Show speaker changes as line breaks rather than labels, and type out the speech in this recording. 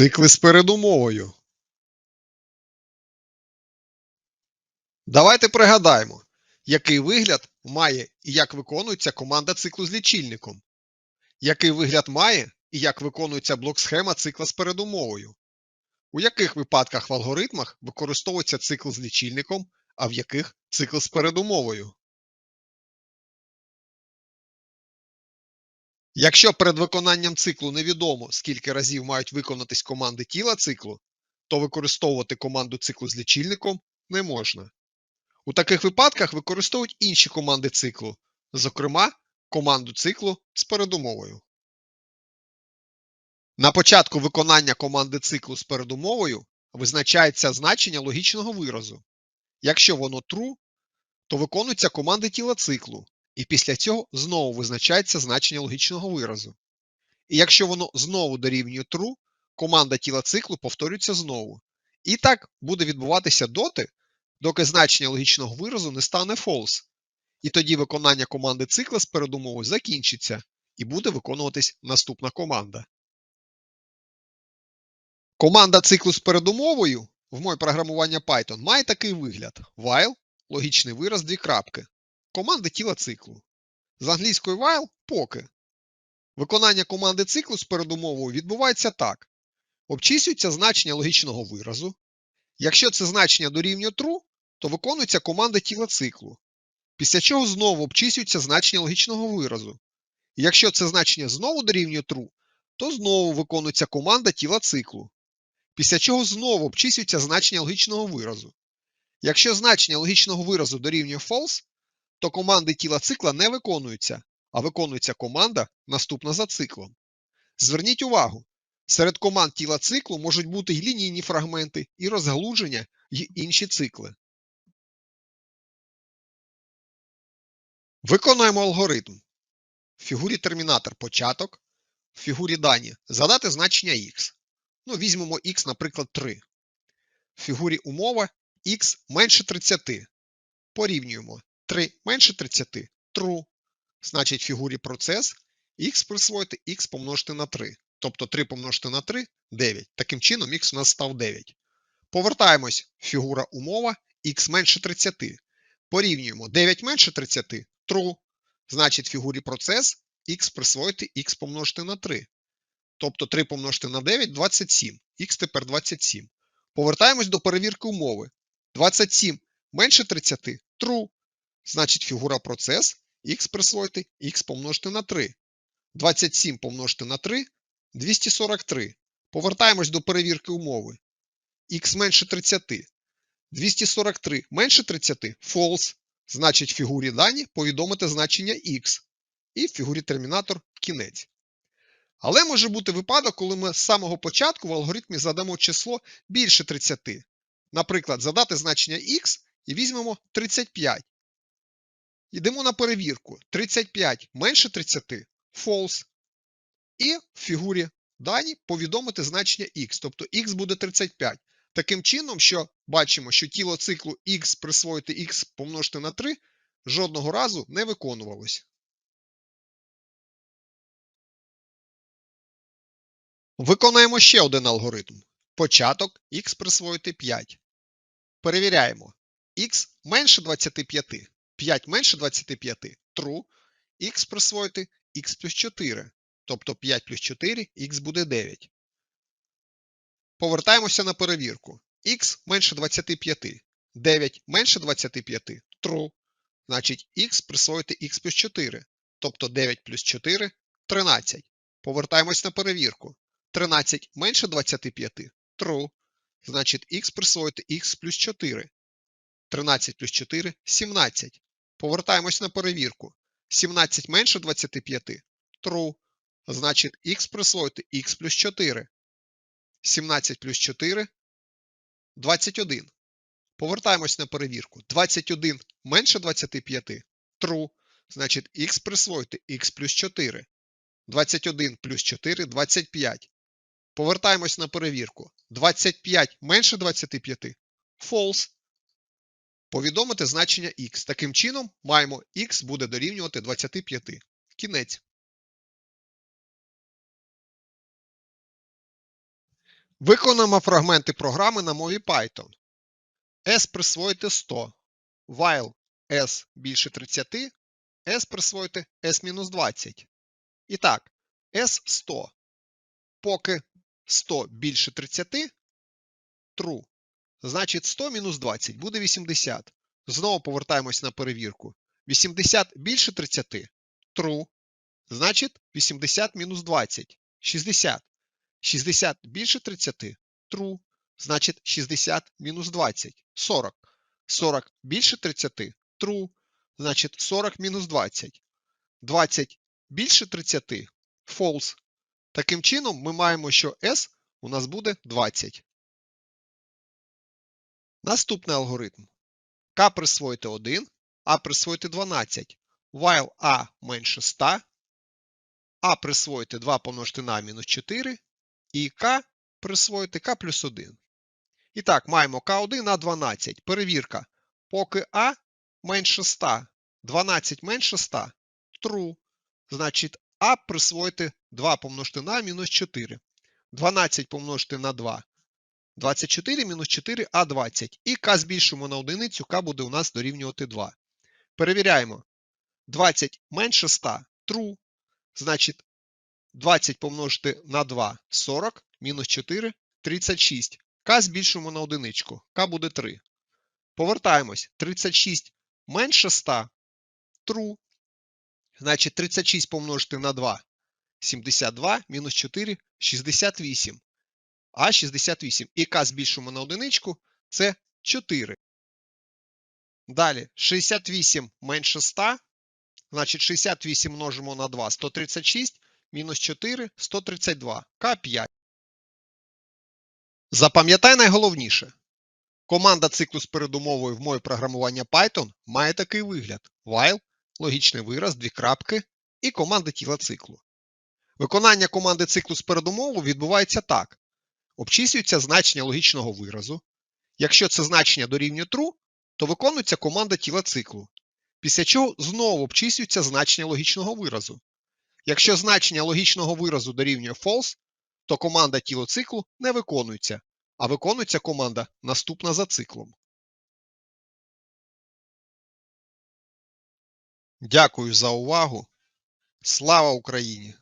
Цикли з передумовою. Давайте пригадаємо, який вигляд має і як виконується команда циклу з лічильником. Який вигляд має і як виконується блок-схема цикла з передумовою. У яких випадках в алгоритмах використовується цикл з лічильником, а в яких цикл з передумовою. Якщо перед виконанням циклу невідомо, скільки разів мають виконатись команди тіла циклу, то використовувати команду циклу з лічильником не можна. У таких випадках використовують інші команди циклу, зокрема, команду циклу з передумовою. На початку виконання команди циклу з передумовою визначається значення логічного виразу. Якщо воно true, то виконується команди тіла циклу, і після цього знову визначається значення логічного виразу. І якщо воно знову дорівнює true, команда тіла циклу повторюється знову. І так буде відбуватися доти, доки значення логічного виразу не стане false. І тоді виконання команди цикла з передумовою закінчиться і буде виконуватись наступна команда. Команда циклу з передумовою в моє програмування Python має такий вигляд: while, логічний вираз, дві крапки. Команди тіла циклу. З англійської while поки. Виконання команди циклу з передумовою відбувається так: обчислюється значення логічного виразу. Якщо це значення дорівнює true, то виконується команда тіла циклу. Після чого знову обчислюється значення логічного виразу. Якщо це значення знову дорівнює true, то знову виконується команда тіла циклу. Після чого знову обчислюється значення логічного виразу. Якщо значення логічного виразу дорівнює false, то команди тіла цикла не виконуються, а виконується команда наступна за циклом. Зверніть увагу, серед команд тіла циклу можуть бути й лінійні фрагменти, і розгалуження, й інші цикли. Виконуємо алгоритм. В фігурі термінатор початок, в фігурі дані задати значення x. Ну, візьмемо x, наприклад, 3. В фігурі умова x менше 30. Порівнюємо 3 менше 30 true. Значить, в фігурі процес x присвоїти x помножити на 3. Тобто 3 помножити на 3 9. Таким чином, x у нас став 9. Повертаємось фігура умова x менше 30. Порівнюємо 9 менше 30 true. Значить, в фігурі процес x присвоїти x помножити на 3. Тобто 3 помножити на 9 27. Х тепер 27. Повертаємось до перевірки умови. 27 менше 30 true. Значить, фігура процес х присвоїти х помножити на 3. 27 помножити на 3 243. Повертаємось до перевірки умови. х менше 30. 243 менше 30 false. Значить, в фігурі дані повідомити значення х. І в фігурі термінатор кінець. Але може бути випадок, коли ми з самого початку в алгоритмі задамо число більше 30. Наприклад, задати значення x і візьмемо 35. Йдемо на перевірку. 35 менше 30 false. І в фігурі дані повідомити значення x, тобто x буде 35. Таким чином, що бачимо, що тіло циклу x присвоїти x помножити на 3 жодного разу не виконувалось. Виконуємо ще один алгоритм. Початок x присвоїти 5. Перевіряємо. x менше 25. 5 менше 25. True. x присвоїти x плюс 4. Тобто 5 плюс 4 x буде 9. Повертаємося на перевірку. x менше 25. 9 менше 25. True. Значить, x присвоїти x плюс 4. Тобто 9 плюс 4 13. Повертаємось на перевірку. 13 менше 25 true. Значить, х присвоїти х плюс 4. 13 плюс 4 17. Повертаємось на перевірку. 17 менше 25 true. Значить, х присвоїти х плюс 4. 17 плюс 4 21. Повертаємось на перевірку. 21 менше 25 true. Значить, х присвоїти х плюс 4. 21 плюс 4 25. Повертаємось на перевірку. 25 менше 25 false. Повідомити значення x. Таким чином, маємо x буде дорівнювати 25. Кінець. Виконуємо фрагменти програми на мові Python. S присвоїти 100. While S більше 30, S присвоїти S-20. І так, S 100. Поки 100 більше 30, true. Значить 100 мінус 20 буде 80. Знову повертаємось на перевірку. 80 більше 30, true. Значить 80 мінус 20 60. 60 більше 30 true. Значить 60 мінус 20 40. 40 більше 30 true. Значить 40 мінус 20. 20 більше 30 false. Таким чином ми маємо, що S у нас буде 20. Наступний алгоритм. К присвоїти 1, А присвоїти 12. While А менше 100, А присвоїти 2 помножити на мінус 4 і К присвоїти К плюс 1. І так, маємо К1 на 12. Перевірка. Поки А менше 100, 12 менше 100, true. Значить, А присвоїти 2 помножити на мінус 4. 12 помножити на 2. 24 мінус 4 А 20. І К збільшуємо на одиницю, К буде у нас дорівнювати 2. Перевіряємо. 20 менше 100 true. Значить, 20 помножити на 2 40, мінус 4 36. К збільшуємо на одиничку. К буде 3. Повертаємось. 36 менше 100 true. Значить, 36 помножити на 2 72, мінус 4 68. А 68. І К збільшуємо на одиничку. Це 4. Далі 68 менше 100. Значить, 68 множимо на 2 136. Мінус 4 132. К5. Запам'ятай найголовніше. Команда циклу з передумовою в мові програмування Python має такий вигляд: while, логічний вираз, дві крапки і команда тіла циклу. Виконання команди циклу з передумовою відбувається так: обчислюється значення логічного виразу. Якщо це значення дорівнює true, то виконується команда тіла циклу. Після чого знову обчислюється значення логічного виразу. Якщо значення логічного виразу дорівнює false, то команда тіло циклу не виконується, а виконується команда наступна за циклом. Дякую за увагу. Слава Україні!